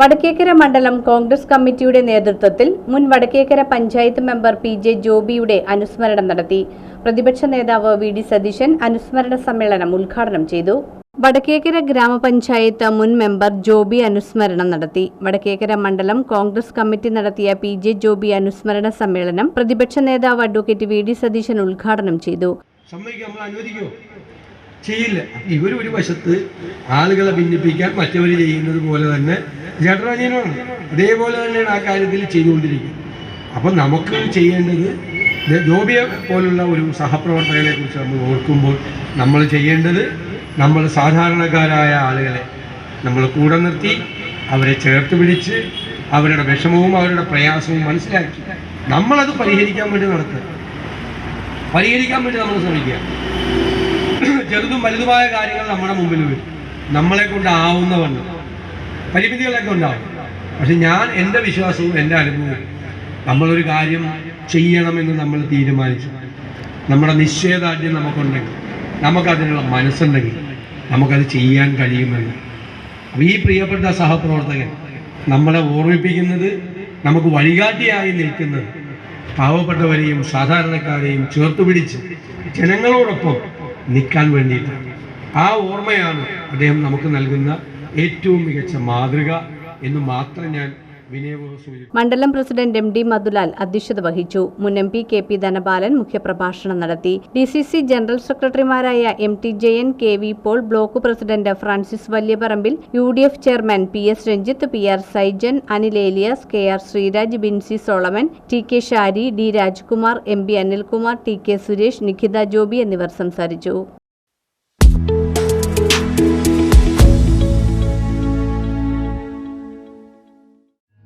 വടക്കേക്കര മണ്ഡലം കോൺഗ്രസ് കമ്മിറ്റിയുടെ നേതൃത്വത്തിൽ മുൻ Vadakkekara panchayat member P J ജോബിയുടെ അനുസ്മരണം നടത്തി. പ്രതിപക്ഷ നേതാവ് വി ഡി സതീശൻ അനുസ്മരണ സമ്മേളനം ഉദ്ഘാടനം ചെയ്തു. വടക്കേക്കര ഗ്രാമപഞ്ചായത്ത് മുൻ മെമ്പർ ജോബി അനുസ്മരണം നടത്തി. വടക്കേക്കര മണ്ഡലം കോൺഗ്രസ് കമ്മിറ്റി നടത്തിയ പി ജെ ജോബി അനുസ്മരണ സമ്മേളനം പ്രതിപക്ഷ നേതാവ് അഡ്വക്കേറ്റ് വി ഡി സതീശൻ ഉദ്ഘാടനം ചെയ്തു. ചെയ്യില്ല. ഇവർ ഒരു വശത്ത് ആളുകളെ ഭിന്നിപ്പിക്കാൻ മറ്റവർ ചെയ്യുന്നത് പോലെ തന്നെ ജഡ്രാജീനമാണ് അതേപോലെ തന്നെയാണ് ആ കാര്യത്തിൽ ചെയ്തുകൊണ്ടിരിക്കുന്നത്. അപ്പം നമുക്ക് ചെയ്യേണ്ടത് ജോബിയെ പോലുള്ള ഒരു സഹപ്രവർത്തകനെ കുറിച്ച് നമ്മൾ ഓർക്കുമ്പോൾ നമ്മൾ ചെയ്യേണ്ടത് നമ്മൾ സാധാരണക്കാരായ ആളുകളെ നമ്മൾ കൂടെ നിർത്തി അവരെ ചേർത്ത് പിടിച്ച് അവരുടെ വിഷമവും അവരുടെ പ്രയാസവും മനസ്സിലാക്കി നമ്മളത് പരിഹരിക്കാൻ വേണ്ടി നടത്തുക. പരിഹരിക്കാൻ വേണ്ടി നമ്മൾ ശ്രമിക്കുക. ചെറുതും വലുതുമായ കാര്യങ്ങൾ നമ്മുടെ മുമ്പിൽ വരും. നമ്മളെ കൊണ്ടാവുന്നവണ്ണം പരിമിതികളൊക്കെ ഉണ്ടാവും. പക്ഷെ ഞാൻ എന്റെ വിശ്വാസവും എന്റെ അനുഭവവും നമ്മളൊരു കാര്യം ചെയ്യണമെന്ന് നമ്മൾ തീരുമാനിച്ചു. നമ്മുടെ നിശ്ചയദാർഢ്യം നമുക്കുണ്ടെങ്കിൽ നമുക്കതിനുള്ള മനസ്സുണ്ടെങ്കിൽ നമുക്കത് ചെയ്യാൻ കഴിയുമെന്ന്. ഈ പ്രിയപ്പെട്ട സഹപ്രവർത്തകൻ നമ്മളെ ഓർമ്മിപ്പിക്കുന്നത് നമുക്ക് വഴികാട്ടിയായി നിൽക്കുന്നത് പാവപ്പെട്ടവരെയും സാധാരണക്കാരെയും ചേർത്ത് പിടിച്ച് ജനങ്ങളോടൊപ്പം നിൽക്കാൻ വേണ്ടിയിട്ടാണ്. ആ ഓർമ്മയാണ് അദ്ദേഹം നമുക്ക് നൽകുന്ന ഏറ്റവും മികച്ച മാതൃക എന്ന് മാത്രം ഞാൻ മണ്ഡലം പ്രസിഡന്റ് എം ഡി മധുലാൽ അധ്യക്ഷത വഹിച്ചു. മുൻ M P K P Dhanapalan മുഖ്യപ്രഭാഷണം നടത്തി. ഡി സി സി ജനറൽ സെക്രട്ടറിമാരായ M T Jayan K V Paul block president Francis Valyaparambil U D F chairman P S Ranjith P R Saijan Anil Elias K R Sreeraj Binsy Solomon T K Shari D Rajkumar M P Anilkumar T K Suresh Nikhitha Joby എന്നിവർ സംസാരിച്ചു.